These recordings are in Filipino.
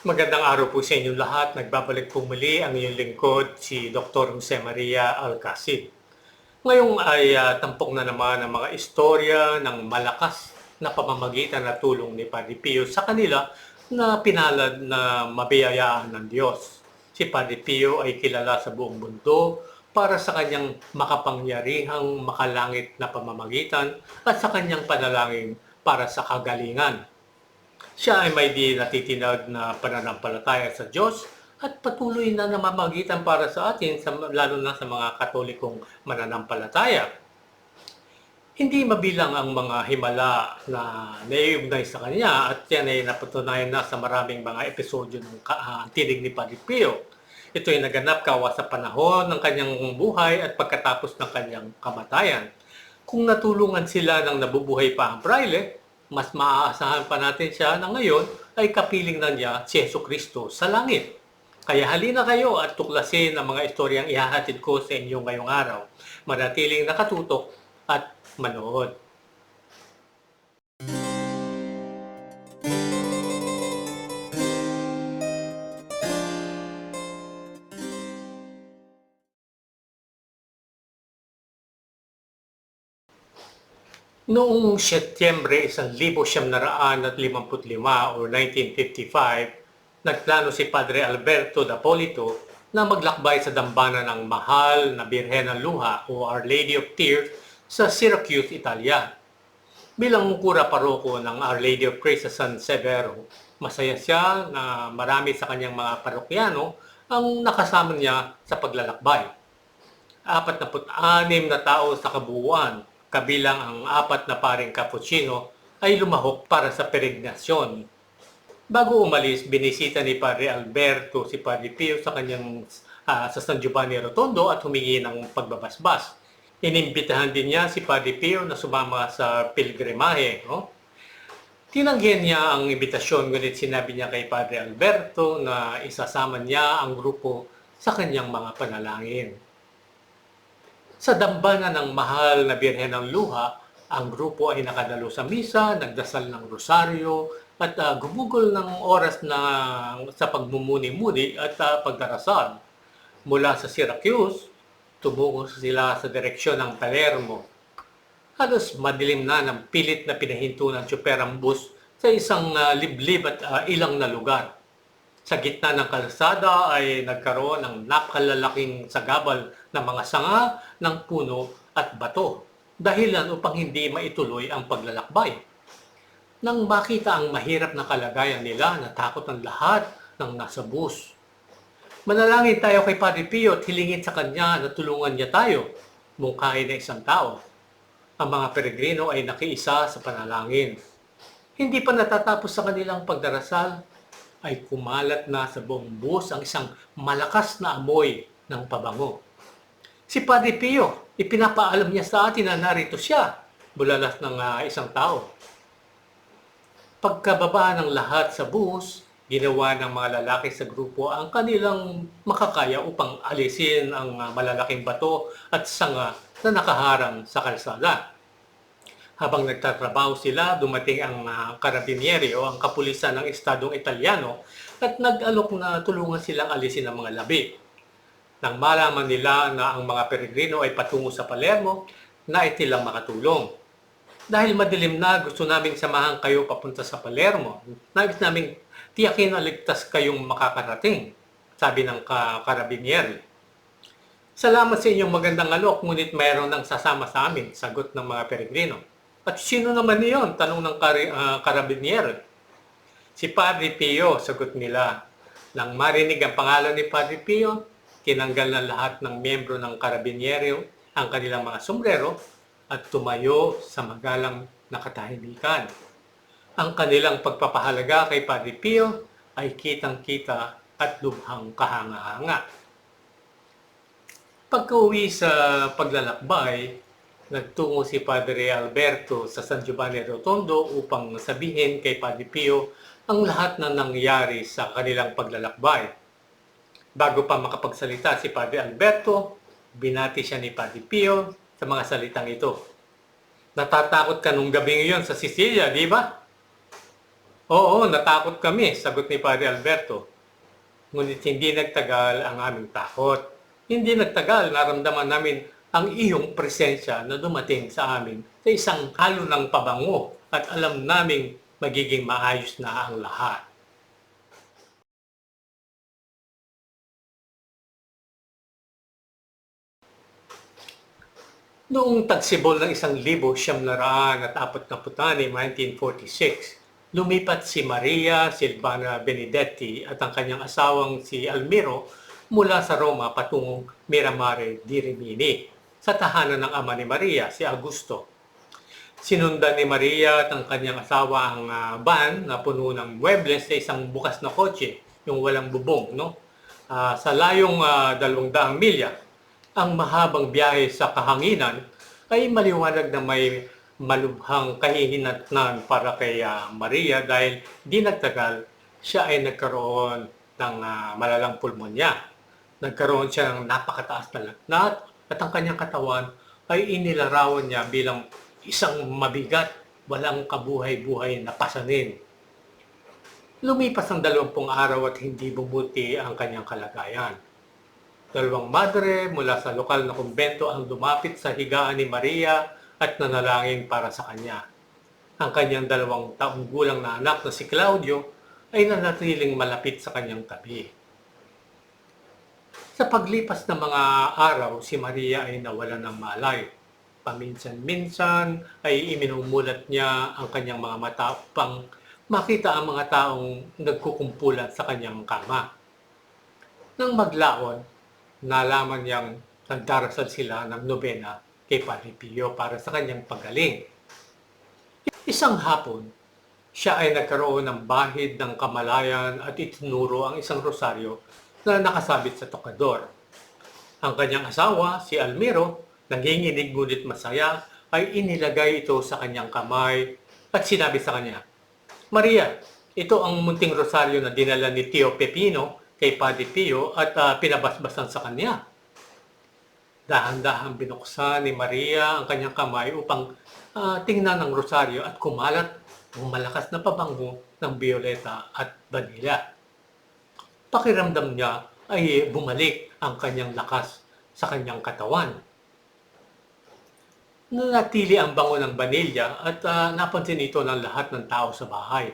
Magandang araw po sa inyong lahat. Nagbabalik po muli ang inyong lingkod, si Dr. Jose Maria Alcacid. Ngayong ay ah, tampok na naman ang mga istorya ng malakas na pamamagitan na tulong ni Padre Pio sa kanila na pinalad na mabiyayaan ng Diyos. Si Padre Pio ay kilala sa buong mundo para sa kanyang makapangyarihang makalangit na pamamagitan at sa kanyang panalangin para sa kagalingan. Siya ay may di natitinag na pananampalataya sa Diyos at patuloy na namamagitan para sa atin, sa, lalo na sa mga katolikong mananampalataya. Hindi mabilang ang mga himala na naiugnay sa kanya at yan ay napatunayan na sa maraming mga episodyo ng ah, tinig ni Padre Pio. Ito ay naganap kawa sa panahon ng kanyang buhay at pagkatapos ng kanyang kamatayan. Kung natulungan sila ng nabubuhay pa ang praile, mas maaasahan pa natin siya na ngayon ay kapiling na niya si Yeso Kristo sa langit. Kaya halina kayo at tuklasin ang mga istoryang ihahatid ko sa inyo ngayong araw. Manatiling nakatutok at manood. Noong Setyembre 1955 o 1955, nagplano si Padre Alberto Dapolito na maglakbay sa dambana ng mahal na Birhen ng Luha o Our Lady of Tears sa Syracuse, Italia. Bilang kura paroko ng Our Lady of Grace sa San Severo, masaya siya na marami sa kanyang mga parokyano ang nakasama niya sa paglalakbay. 46 na tao sa kabuuan, kabilang ang apat na paring cappuccino, ay lumahok para sa peregrinacion. Bago umalis, binisita ni Padre Alberto si Padre Pio sa kanyang ah, sa San Giovanni Rotondo at humingi ng pagbabasbas. Inimbitahan din niya si Padre Pio na sumama sa pilgrimahe. No? Tinanggihan niya ang imbitasyon, ngunit sinabi niya kay Padre Alberto na isasama niya ang grupo sa kanyang mga panalangin. Sa dambana ng mahal na Birhen ng Luha, ang grupo ay nakadalo sa misa, nagdasal ng rosaryo, at ah, gumugol ng oras na sa pagmumuni-muni at ah, pagdarasal. Mula sa Syracuse, tumungo sila sa direksyon ng Palermo. Halos madilim na ng pilit na pinahinto ng tsuper ang bus sa isang ah, liblib at ah, ilang na lugar. Sa gitna ng kalsada ay nagkaroon ng napakalalaking sagabal ng mga sanga ng puno at bato, dahilan upang hindi maituloy ang paglalakbay. Nang makita ang mahirap na kalagayan nila, natakot ang lahat ng nasa bus. Manalangin tayo kay Padre Pio at hilingin sa kanya na tulungan niya tayo, mungkahi na isang tao. Ang mga peregrino ay nakiisa sa panalangin. Hindi pa natatapos sa kanilang pagdarasal, ay kumalat na sa buong bus ang isang malakas na amoy ng pabango. Si Padre Pio, ipinapaalam niya sa atin na narito siya, bulalas ng ah, isang tao. Pagkababa ng lahat sa bus, ginawa ng mga lalaki sa grupo ang kanilang makakaya upang alisin ang ah, malalaking bato at sanga na nakaharang sa kalsada. Habang nagtatrabaho sila, dumating ang uh, karabinieri o ang kapulisan ng Estadong Italiano at nag-alok na tulungan silang alisin ang mga labi. Nang malaman nila na ang mga peregrino ay patungo sa Palermo, naitilang makatulong. Dahil madilim na, gusto naming samahan kayo papunta sa Palermo. Nais naming tiyakin na ligtas kayong makakarating, sabi ng ka karabinieri. Salamat sa inyong magandang alok, ngunit mayroon nang sasama sa amin, sagot ng mga peregrino. At sino naman iyon? Tanong ng kari, ah, karabinier. Si Padre Pio, sagot nila. Nang marinig ang pangalan ni Padre Pio, tinanggal na lahat ng miyembro ng karabiniero ang kanilang mga sombrero at tumayo sa magalang na katahimikan. Ang kanilang pagpapahalaga kay Padre Pio ay kitang-kita at lubhang kahanga-hanga. Pagka-uwi sa paglalakbay, nagtungo si Padre Alberto sa San Giovanni Rotondo upang sabihin kay Padre Pio ang lahat na nangyari sa kanilang paglalakbay. Bago pa makapagsalita si Padre Alberto, binati siya ni Padre Pio sa mga salitang ito. Natatakot ka nung gabi ngayon sa Sicilia, di ba? Oo, natakot kami, sagot ni Padre Alberto. Ngunit hindi nagtagal ang aming takot. Hindi nagtagal, naramdaman namin ang iyong presensya na dumating sa amin sa isang halo ng pabango at alam naming magiging maayos na ang lahat. Noong tagsibol ng isang libo siyam na raan at apat na putani, 1946, lumipat si Maria Silvana Benedetti at ang kanyang asawang si Almiro mula sa Roma patungong Miramare di Rimini sa tahanan ng ama ni Maria, si Augusto. Sinundan ni Maria at ang kanyang asawa ang ah, van na puno ng muebles sa isang bukas na kotse, yung walang bubong, no? Ah, sa layong ah, dalawang daang milya, ang mahabang biyahe sa kahanginan ay maliwanag na may malubhang kahihinatnan para kay ah, Maria dahil di nagtagal siya ay nagkaroon ng ah, malalang pulmonya. Nagkaroon siya ng napakataas na lagnat at ang kanyang katawan ay inilarawan niya bilang isang mabigat, walang kabuhay-buhay na pasanin. Lumipas ang dalawampung araw at hindi bumuti ang kanyang kalagayan. Dalawang madre mula sa lokal na kumbento ang lumapit sa higaan ni Maria at nanalangin para sa kanya. Ang kanyang dalawang taong gulang na anak na si Claudio ay nanatiling malapit sa kanyang tabi. Sa paglipas ng mga araw, si Maria ay nawalan ng malay. Paminsan-minsan ay iminumulat niya ang kanyang mga mata upang makita ang mga taong nagkukumpulan sa kanyang kama. Nang maglaon, nalaman niyang nagdarasal sila ng nobena kay Padre Pio para sa kanyang pagaling. Isang hapon, siya ay nagkaroon ng bahid ng kamalayan at itinuro ang isang rosaryo na nakasabit sa tokador. Ang kanyang asawa, si Almiro, nanginginig ngunit masaya, ay inilagay ito sa kanyang kamay at sinabi sa kanya, Maria, ito ang munting rosaryo na dinala ni Tio Pepino kay Padre Pio at ah, pinabasbasan sa kanya. Dahan-dahan binuksan ni Maria ang kanyang kamay upang ah, tingnan ang rosaryo at kumalat ang malakas na pabango ng bioleta at vanilla. Pakiramdam niya ay bumalik ang kanyang lakas sa kanyang katawan. Nanatili ang bango ng vanilya at ah, napansin ito ng lahat ng tao sa bahay.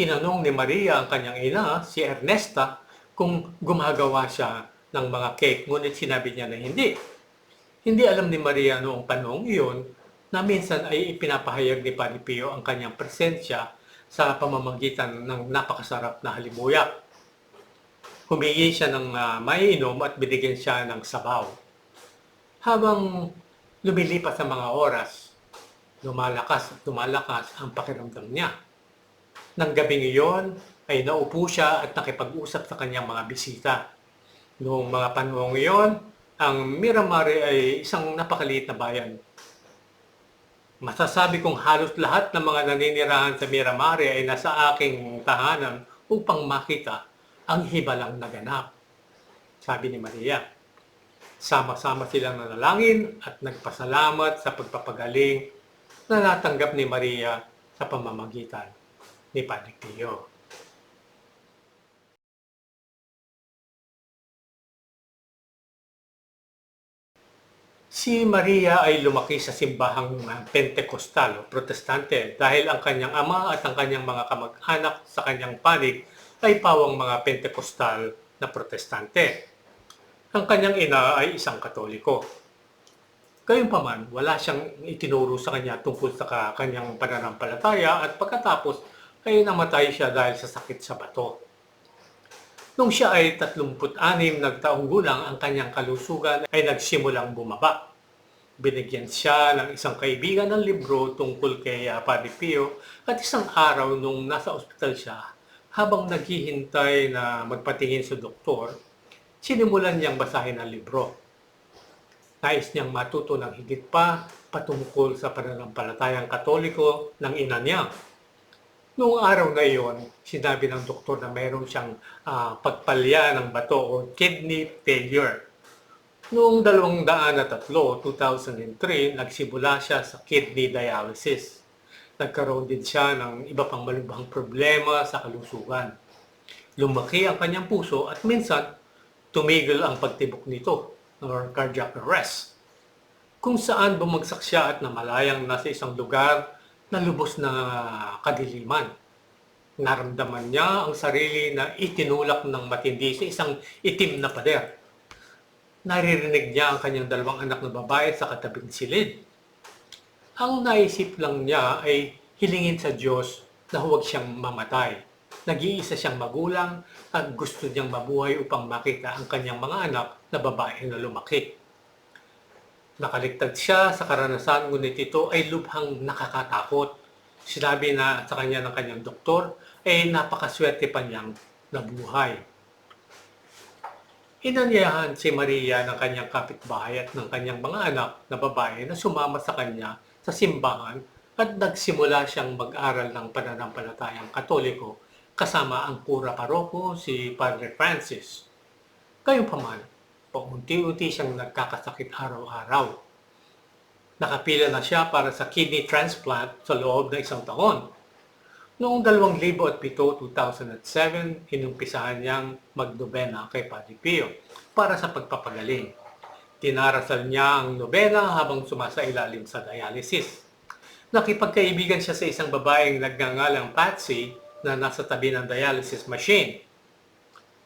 Tinanong ni Maria ang kanyang ina, si Ernesta, kung gumagawa siya ng mga cake, ngunit sinabi niya na hindi. Hindi alam ni Maria noong panahong iyon na minsan ay ipinapahayag ni Padre Pio ang kanyang presensya sa pamamagitan ng napakasarap na halimuyak. Humingi siya ng uh, maiinom at binigyan siya ng sabaw. Habang lumilipas ang mga oras, lumalakas at lumalakas ang pakiramdam niya. Nang gabing iyon ay naupo siya at nakipag-usap sa kanyang mga bisita. Noong mga panahong iyon, ang Miramare ay isang napakaliit na bayan. Masasabi kong halos lahat ng mga naninirahan sa Miramare ay nasa aking tahanan upang makita ang hibalang naganap. Sabi ni Maria. Sama-sama silang nanalangin at nagpasalamat sa pagpapagaling na natanggap ni Maria sa pamamagitan ni Padre Pio. Si Maria ay lumaki sa simbahang Pentecostal o Protestante dahil ang kanyang ama at ang kanyang mga kamag-anak sa kanyang panig ay pawang mga Pentecostal na Protestante. Ang kanyang ina ay isang Katoliko. Gayunpaman, wala siyang itinuro sa kanya tungkol sa ka- kanyang pananampalataya at pagkatapos ay namatay siya dahil sa sakit sa bato. Nung siya ay 36 nagtaong gulang, ang kanyang kalusugan ay nagsimulang bumaba. Binigyan siya ng isang kaibigan ng libro tungkol kay Padre Pio at isang araw nung nasa ospital siya, habang naghihintay na magpatingin sa doktor, sinimulan niyang basahin ang libro. Nais niyang matuto ng higit pa patungkol sa pananampalatayang katoliko ng ina niya. Noong araw na iyon, sinabi ng doktor na mayroon siyang ah, pagpalya ng bato o kidney failure. Noong 2003, 2003, nagsimula siya sa kidney dialysis. nagkaroon din siya ng iba pang malubhang problema sa kalusugan. Lumaki ang kanyang puso at minsan tumigil ang pagtibok nito or cardiac arrest kung saan bumagsak siya at namalayang nasa isang lugar na lubos na kadiliman. Naramdaman niya ang sarili na itinulak ng matindi sa isang itim na pader. Naririnig niya ang kanyang dalawang anak na babae sa katabing silid. Ang naisip lang niya ay hilingin sa Diyos na huwag siyang mamatay. Nag-iisa siyang magulang at gusto niyang mabuhay upang makita ang kanyang mga anak na babae na lumaki. Nakaligtad siya sa karanasan ngunit ito ay lubhang nakakatakot. Sinabi na sa kanya ng kanyang doktor ay napakaswerte pa niyang nabuhay. Inanyayahan si Maria ng kanyang kapitbahay at ng kanyang mga anak na babae na sumama sa kanya sa simbahan at nagsimula siyang mag-aral ng pananampalatayang katoliko kasama ang pura paroko si Padre Francis. Gayunpaman, paunti-unti siyang nagkakasakit araw-araw. Nakapila na siya para sa kidney transplant sa loob ng isang taon. Noong 2007, 2007, inumpisahan niyang magnobena kay Padre Pio para sa pagpapagaling. Tinarasal niya ang nobena habang sumasailalim sa dialysis. Nakipagkaibigan siya sa isang babaeng nagngangalang Patsy na nasa tabi ng dialysis machine.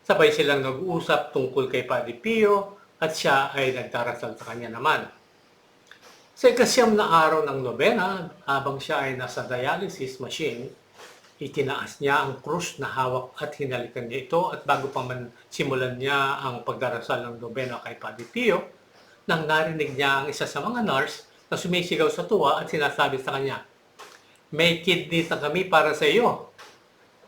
Sabay silang nag-uusap tungkol kay Padre Pio at siya ay nagdarasal sa kanya naman. Sa ikasyam na araw ng nobena, habang siya ay nasa dialysis machine, itinaas niya ang krus na hawak at hinalikan niya ito at bago pa man simulan niya ang pagdarasal ng nobena kay Padre Pio, nang narinig niya ang isa sa mga nurse na sumisigaw sa tuwa at sinasabi sa kanya, May kidneys na kami para sa iyo.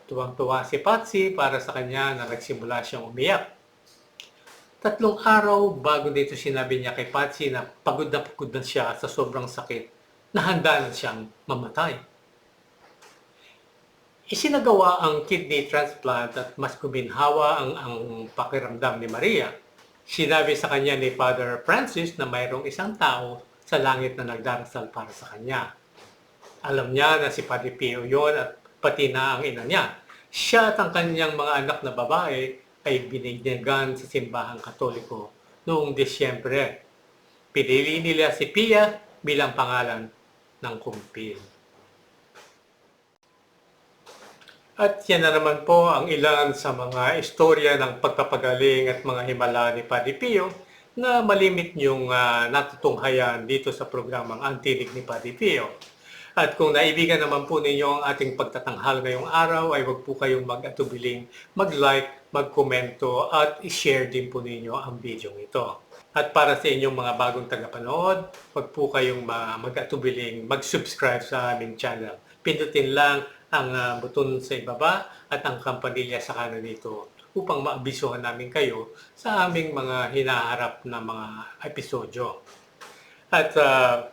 Tuwang-tuwa si Patsy para sa kanya na nagsimula siyang umiyak. Tatlong araw bago dito sinabi niya kay Patsy na pagod na pagod na siya sa sobrang sakit na handa na siyang mamatay. Isinagawa ang kidney transplant at mas kuminhawa ang, ang pakiramdam ni Maria. Sinabi sa kanya ni Father Francis na mayroong isang tao sa langit na nagdarasal para sa kanya. Alam niya na si Padre Pio yon at pati na ang ina niya. Siya at ang kanyang mga anak na babae ay binigyan sa simbahang katoliko noong Disyembre. Pinili nila si Pia bilang pangalan ng kumpil. At yan na naman po ang ilan sa mga istorya ng pagpapagaling at mga himala ni Padre Pio na malimit niyong uh, natutunghayan dito sa programang Antinig ni Padre Pio. At kung naibigan naman po ninyo ang ating pagtatanghal ngayong araw, ay wag po kayong mag-atubiling mag-like, mag-komento at i-share din po ninyo ang video ito. At para sa inyong mga bagong tagapanood, wag po kayong mag-atubiling mag-subscribe sa aming channel. Pindutin lang ang uh, buton sa ibaba at ang kampanilya sa kanan nito upang maabisuhan namin kayo sa aming mga hinaharap na mga episodyo. At uh,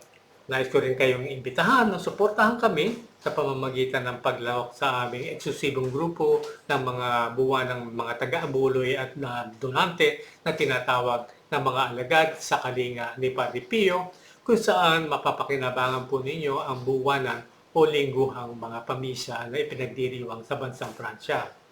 nais ko rin kayong imbitahan na suportahan kami sa pamamagitan ng paglawak sa aming eksklusibong grupo ng mga buwan ng mga taga-abuloy at na donante na tinatawag na mga alagad sa kalinga ni Padre Pio kung saan mapapakinabangan po ninyo ang buwanan o lingguhang mga pamisa na ipinagdiriwang sa bansang Pransya.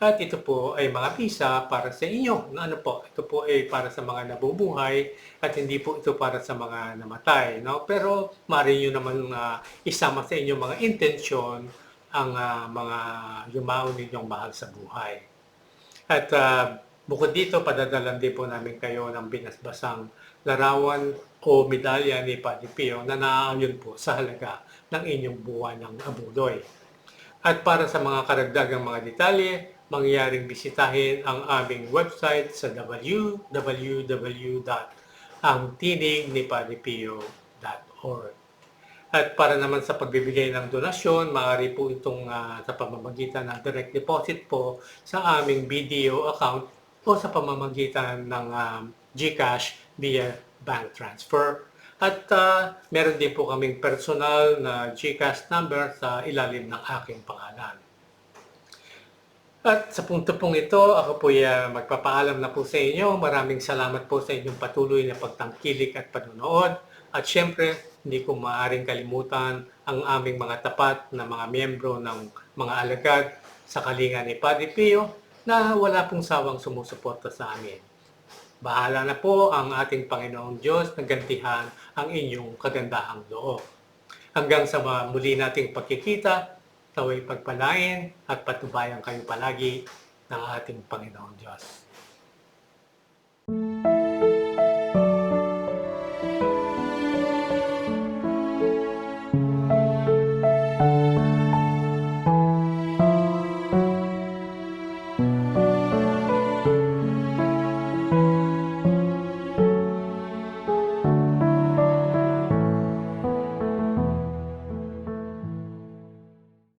At ito po ay mga pisa para sa inyo. Na ano po, ito po ay para sa mga nabubuhay at hindi po ito para sa mga namatay. No? Pero maaari nyo naman uh, isama sa inyong mga intensyon ang uh, mga yumao ninyong mahal sa buhay. At uh, bukod dito, padadalan din po namin kayo ng binasbasang larawan o medalya ni Padre Pio na naayon po sa halaga ng inyong buwan ng abuloy. At para sa mga karagdagang mga detalye, mangyaring bisitahin ang aming website sa www.angtinignipadipio.org. At para naman sa pagbibigay ng donasyon, maaari po itong uh, sa pamamagitan ng direct deposit po sa aming BDO account o sa pamamagitan ng um, GCash via bank transfer at uh, meron din po kaming personal na GCash number sa ilalim ng aking pangalan. At sa punto pong ito, ako po ay uh, magpapaalam na po sa inyo. Maraming salamat po sa inyong patuloy na pagtangkilik at panunood. At syempre, hindi ko maaaring kalimutan ang aming mga tapat na mga miyembro ng mga alagad sa kalinga ni Padre Pio na wala pong sawang sumusuporta sa amin. Bahala na po ang ating Panginoong Diyos na gantihan ang inyong kagandahang loob. Hanggang sa muli nating pagkikita, taway pagpalain at patubayan kayo palagi ng ating Panginoong Diyos.